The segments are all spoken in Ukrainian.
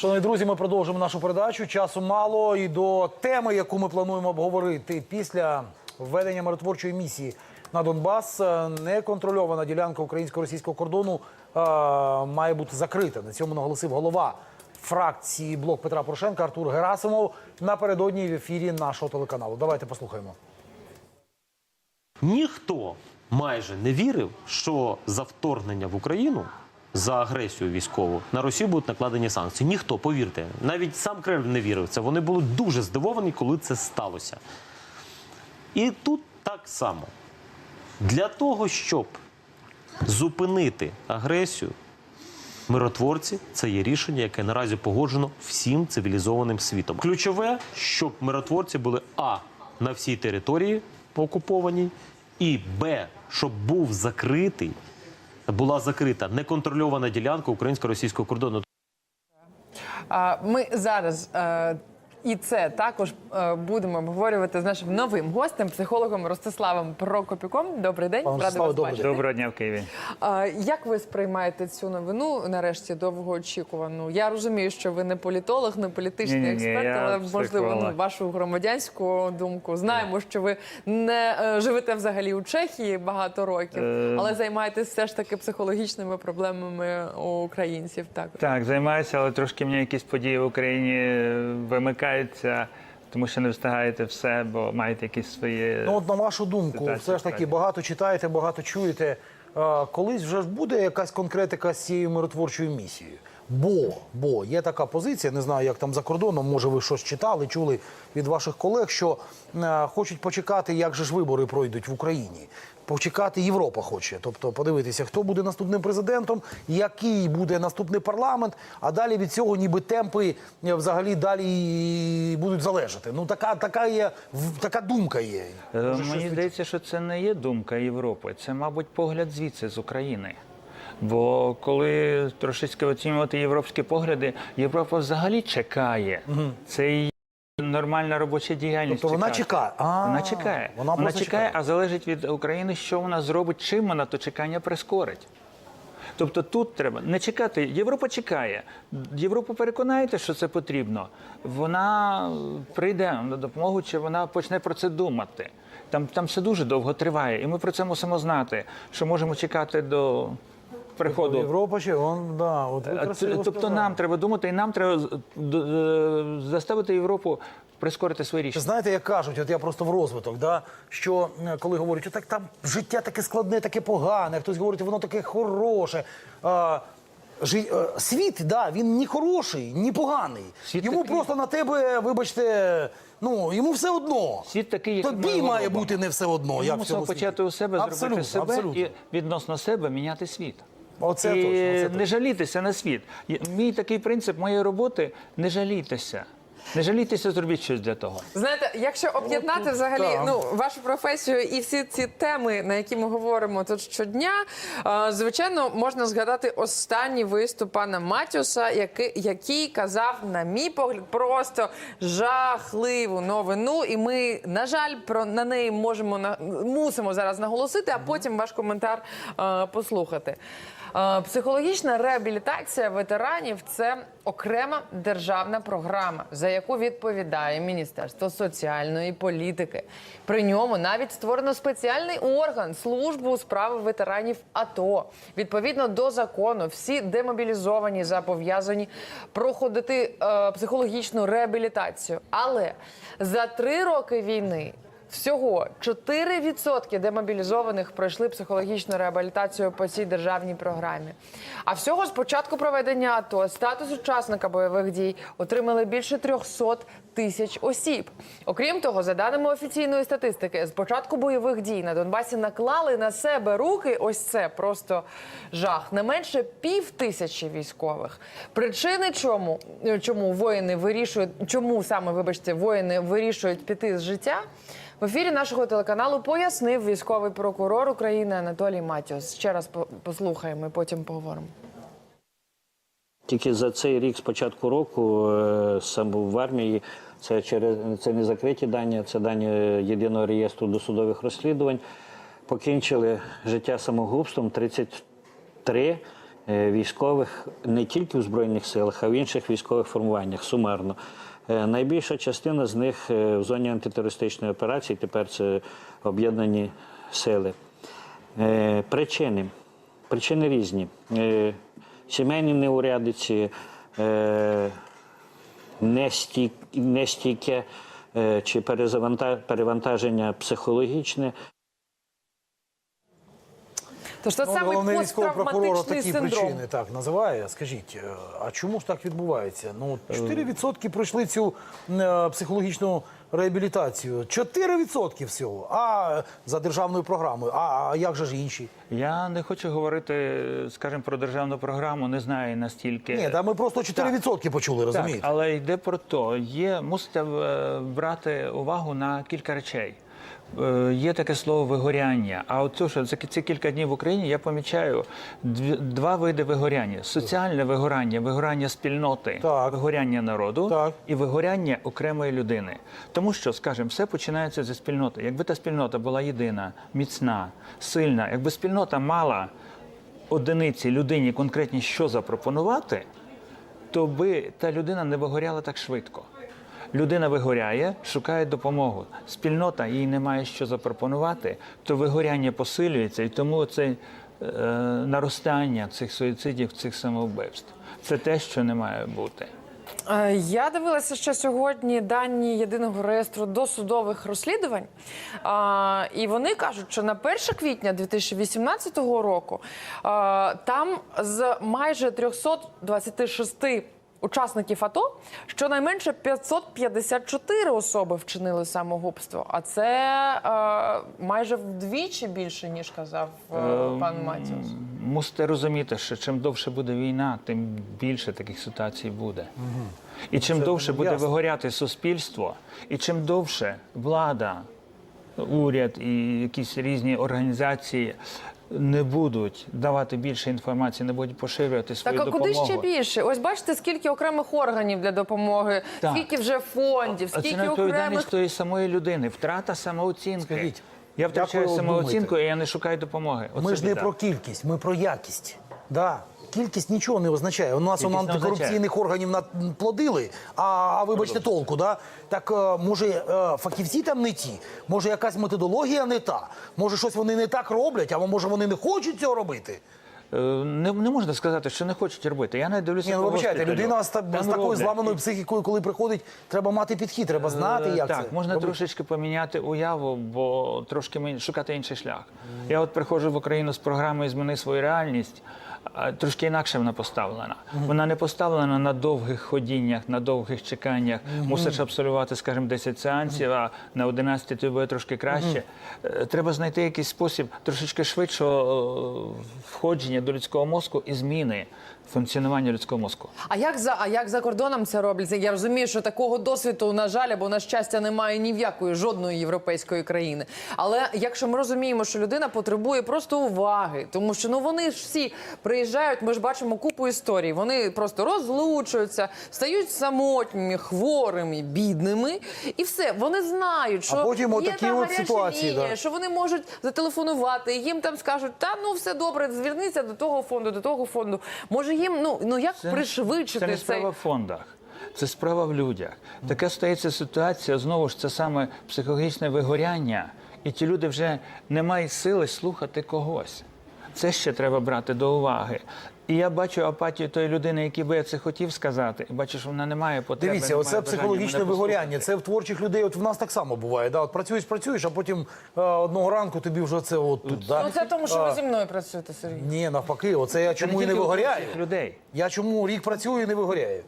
Шановні друзі, ми продовжимо нашу передачу. Часу мало і до теми, яку ми плануємо обговорити після введення миротворчої місії на Донбас. е, Неконтрольована ділянка українсько-російського кордону е, має бути закрита. На цьому наголосив голова фракції блок Петра Порошенка Артур Герасимов напередодні в ефірі нашого телеканалу. Давайте послухаємо. Ніхто майже не вірив, що за вторгнення в Україну. За агресію військову на Росію будуть накладені санкції. Ніхто, повірте, навіть сам Кремль не вірив це. Вони були дуже здивовані, коли це сталося. І тут так само. Для того, щоб зупинити агресію, миротворці це є рішення, яке наразі погоджено всім цивілізованим світом. Ключове, щоб миротворці були а на всій території окупованій, і б, щоб був закритий, була закрита неконтрольована ділянка українсько-російського кордону. Ми зараз е, і це також е, будемо обговорювати з нашим новим гостем, психологом Ростиславом Прокопюком. Добрий день, Ростиславе, вас бачити. Доброго дня в Києві. Як ви сприймаєте цю новину? Нарешті довгоочікувану? Я розумію, що ви не політолог, не політичний Ні-ні-ні, експерт, я але можливо ну, вашу громадянську думку. Знаємо, що ви не е, живете взагалі у Чехії багато років, Е. але займаєтесь все ж таки психологічними проблемами українців. Так Так, займаюся, але трошки мені якісь події в Україні вимикаються, тому що не встигаєте все, бо маєте якісь свої. Ну, от на вашу думку, все ж таки справді. багато читаєте, багато чуєте. Е, Колись вже ж буде якась конкретика з цією миротворчою місією. Бо, бо є така позиція, не знаю, як там за кордоном, може ви щось читали, чули від ваших колег, що е, хочуть почекати, як же ж вибори пройдуть в Україні. Почекати Європа хоче, тобто подивитися, хто буде наступним президентом, який буде наступний парламент, а далі від цього ніби темпи е, взагалі далі будуть залежати. Ну така, така є в- така думка є. Е, Може, Мені щось здається, що це не є думка Європи, це, мабуть, погляд звідси з України. Бо коли трошечки оцінювати європейські погляди, Європа взагалі чекає. Це і є нормальна робоча діяльність. Тобто вона чекає. А, Вона чекає. вона Вона, чекає, чекає. а залежить від України, що вона зробить, чим вона то чекання прискорить. Тобто тут треба не чекати. Європа чекає. Європу переконаєте, що це потрібно. Вона прийде на допомогу, чи вона почне про це думати. Там, там все дуже довго триває, і ми про це мусимо знати, що можемо чекати до приходу. Європа чи он, да, от ви красиво Тобто сказали. нам треба думати, і нам треба е, заставити Європу прискорити свої рішення. Знаєте, як кажуть, от я просто в розвиток, да, що коли говорять, отак там життя таке складне, таке погане, хтось говорить, воно таке хороше. А, жи- е, світ, да, він ні хороший, ні поганий. Світ йому такий. просто на тебе, вибачте, ну йому все одно. Світ такий, як Тобі має бути не все одно. Ми як в цьому почати у себе, абсолютно, зробити себе абсолютно. і відносно себе міняти світ. Оце і точно, оце не точно. жалітися на світ. Мій такий принцип моєї роботи не жалітися. Не жалітися, зробіть щось для того. Знаєте, якщо об'єднати взагалі так. ну вашу професію і всі ці теми, на які ми говоримо тут щодня, е, звичайно, можна згадати останній виступ пана Матіуса, який, який казав, на мій погляд, просто жахливу новину. І ми, на жаль, про на неї можемо на мусимо зараз наголосити, а потім ваш коментар е, послухати. Е, Психологічна реабілітація ветеранів це окрема державна програма, за яку відповідає Міністерство соціальної політики. При ньому навіть створено спеціальний орган службу у справи ветеранів АТО. Відповідно до закону, всі демобілізовані зобов'язані проходити е, психологічну реабілітацію. Але за три роки війни Всього 4% демобілізованих пройшли психологічну реабілітацію по цій державній програмі. А всього з початку проведення АТО статус учасника бойових дій отримали більше 300 тисяч осіб. Окрім того, за даними офіційної статистики, з початку бойових дій на Донбасі наклали на себе руки. Ось це просто жах. Не менше пів тисячі військових. Причини чому, чому воїни вирішують, чому саме вибачте, воїни вирішують піти з життя. В ефірі нашого телеканалу пояснив військовий прокурор України Анатолій Матіос. Ще раз послухаємо, і потім поговоримо. Тільки за цей рік з початку року е, сам був в армії. Це через це не закриті дані, це дані єдиного реєстру досудових розслідувань. Покінчили життя самогубством 33 е, військових не тільки в Збройних силах, а в інших військових формуваннях сумарно. Е, Найбільша частина з них е, в зоні антитерористичної операції, тепер це об'єднані сили. Е, Причини. Причини різні. Е, Сімейні неурядиці, е, нестійке е, чи перевантаження психологічне. Тож це Ну, саме головний військовий прокурор такі синдром. причини так називає. Скажіть, е, а чому ж так відбувається? Ну, 4% пройшли цю е, психологічну реабілітацію. 4% всього. А за державною програмою. А, а як же ж інші? Я не хочу говорити, скажімо, про державну програму, не знаю настільки. Ні, та ми просто 4% почули, Так, але йде про то. Є, мусите е, брати увагу на кілька речей. Е, Є таке слово вигоряння. А от що за ці кілька днів в Україні я помічаю два види вигоряння: соціальне вигорання, вигорання спільноти, Так. вигоряння народу Так. і вигоряння окремої людини. Тому що, скажімо, все починається зі спільноти. Якби та спільнота була єдина, міцна, сильна, якби спільнота мала одиниці людині конкретні що запропонувати, то би та людина не вигоряла так швидко. Людина вигоряє, шукає допомогу. Спільнота їй не має що запропонувати, то вигоряння посилюється, і тому це е, наростання цих суїцидів, цих самовбивств. Це те, що не має бути. Е, Я дивилася ще сьогодні дані єдиного реєстру досудових розслідувань, і вони кажуть, що на 1 квітня 2018 року там з майже 326 учасників АТО щонайменше 554 особи вчинили самогубство. А це е, майже вдвічі більше ніж казав е, пан Матіус. Мусите розуміти, що чим довше буде війна, тим більше таких ситуацій буде. І чим довше буде ясно. вигоряти суспільство, і чим довше влада, уряд і якісь різні організації не будуть давати більше інформації, не будуть поширювати свою Так а куди ще більше? Ось бачите, скільки окремих органів для допомоги, Так. скільки вже фондів, А це скільки не відповідальність окремих. тої самої людини, втрата самооцінки. Скажіть, я втрачаю самооцінку, і я не шукаю допомоги. Оце Ми ж не біда. про кількість, ми про якість. Да. Кількість нічого не означає. У нас у Кількість не антикорупційних органів наплодили, а, а вибачте толку, да? Так е, може е, фахівці там не ті, може якась методологія не та, може щось вони не так роблять, або може вони не хочуть цього робити. Е, Не, не можна сказати, що не хочуть робити. Я навіть дивлюся. Ні, ну вибачайте, людина з, та- з такою роблять. зламаною психікою, коли приходить, треба мати підхід, треба знати, Е, як так, це. можна робити. трошечки поміняти уяву, бо трошки шукати інший шлях. Я от приходжу в Україну з програмою Зміни свою реальність. Трошки інакше вона поставлена. Вона не поставлена на довгих ходіннях, на довгих чеканнях. Мусиш абсолювати, скажімо, 10 сеансів, а на 11 тобі буде трошки краще. Е, Треба знайти якийсь спосіб трошечки швидшого е, входження до людського мозку і зміни функціонування людського мозку. А як за а як за кордоном це роблять? Я розумію, що такого досвіду, на жаль, або на щастя, немає ні в якої жодної європейської країни. Але якщо ми розуміємо, що людина потребує просто уваги, тому що ну вони ж всі приїжджають, ми ж бачимо купу історій. Вони просто розлучуються, стають самотніми, хворими, бідними, і все. Вони знають, що потім є отакі та гаряча ситуації, лінія, да. що вони можуть зателефонувати, їм там скажуть, та ну все добре, зверніться до того фонду, до того фонду. Може їм ну ну як пришвидшити Це не цей справа в фондах. Це справа в людях. Така стається ситуація, знову ж це саме психологічне вигоряння, і ті люди вже не мають сили слухати когось. Це ще треба брати до уваги. І я бачу апатію тої людини, якій би я це хотів сказати, і бачу, що вона не має потреби. Дивіться, оце бажання психологічне мене вигоряння. Це в творчих людей. От в нас так само буває. Да? От працюєш, працюєш, а потім е, одного ранку тобі вже це от тут. Да? Ну це тому, що ви зі мною працюєте, Сергій. Ні, навпаки, оце я Це чому і не тільки у вигоряю. творчих людей. Я чому рік працюю і не вигоряю.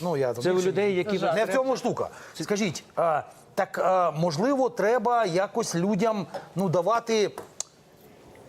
Ну, я Це у людей, які не в цьому штука. Скажіть, а, так а, можливо, треба якось людям ну давати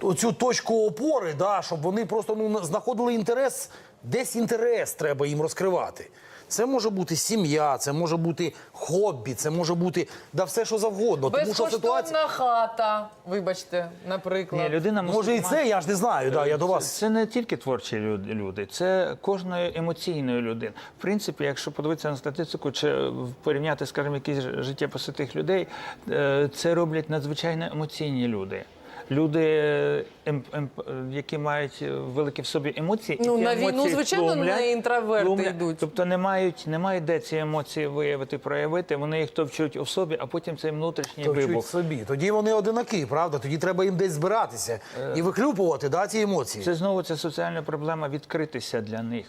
оцю точку опори, да, щоб вони просто ну знаходили інтерес, десь інтерес треба їм розкривати. Це може бути сім'я, це може бути хобі, це може бути да все, що завгодно. Тому що Безкоштовна ситуація. хата, вибачте, наприклад. Ні, людина Може, і це я ж не знаю. Да, я до Це, вас. це не тільки творчі люд- люди, це кожної емоційної людини. В принципі, якщо подивитися на статистику чи порівняти, скажімо, якісь ж- життєпоситих людей, е, це роблять надзвичайно емоційні люди. Люди, е, ем- ем- е, які мають е, великі в собі емоції, і Ну, ті на війну, емоції звичайно, тлумлять- не інтроверти тлумлять. йдуть. Тобто не мають, немає де ці емоції виявити, проявити. Вони їх то вчуть у собі, а потім цей внутрішній То вчуть вибух. собі. Тоді вони одинакі, правда? Тоді треба їм десь збиратися і вихлюпувати да, ці емоції. Це знову це соціальна проблема відкритися для них.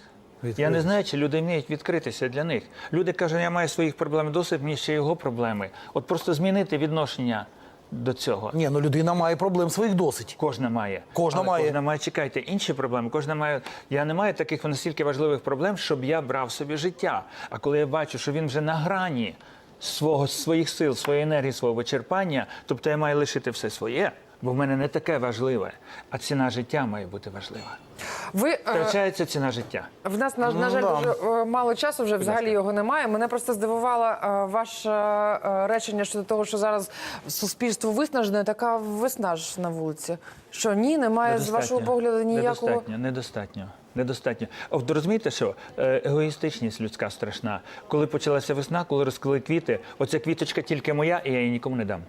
Я не знаю, чи люди вміють відкритися для них. Люди кажуть, я маю своїх проблем досить, мені ще його проблеми. От просто змінити відношення до цього. Ні, ну людина має проблем своїх досить. Кожна має. Кожна Але має. Кожна має, чекайте, інші проблеми. Кожна має. Я не маю таких настільки важливих проблем, щоб я брав собі життя. А коли я бачу, що він вже на грані свого, своїх сил, своєї енергії, свого вичерпання, тобто я маю лишити все своє, бо в мене не таке важливе, а ціна життя має бути важлива. Ви е, Втрачається ціна життя. В нас на, на Ну, жаль да. дуже е, мало часу. Вже взагалі його немає. Мене просто здивувало е, ваше речення щодо того, що зараз суспільство виснажене. Така весна ж на вулиці. Що ні, немає з вашого погляду ніякого. Недостатньо, недостатньо. Недостатньо. От розумієте, що егоїстичність людська страшна. Коли почалася весна, коли розквіли квіти, оця квіточка тільки моя, і я її нікому не дам.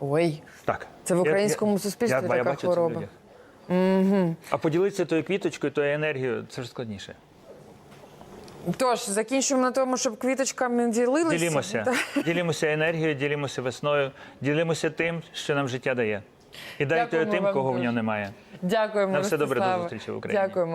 Ой, Так. Це в Я- українському я- суспільстві я, така я бачу це в хвороба. людях. А поділитися тою квіточкою, тою енергією це ж складніше. тож закінчуємо на тому, щоб квіточками ділилися. Ділімося. Ділімося енергією, ділімося весною, ділимося тим, що нам життя дає. І дайте Дякуємо тим, вам кого в дуже. нього немає. Дякуємо. На все добре, до Ростиславе. зустрічі в Україні. Дякуємо.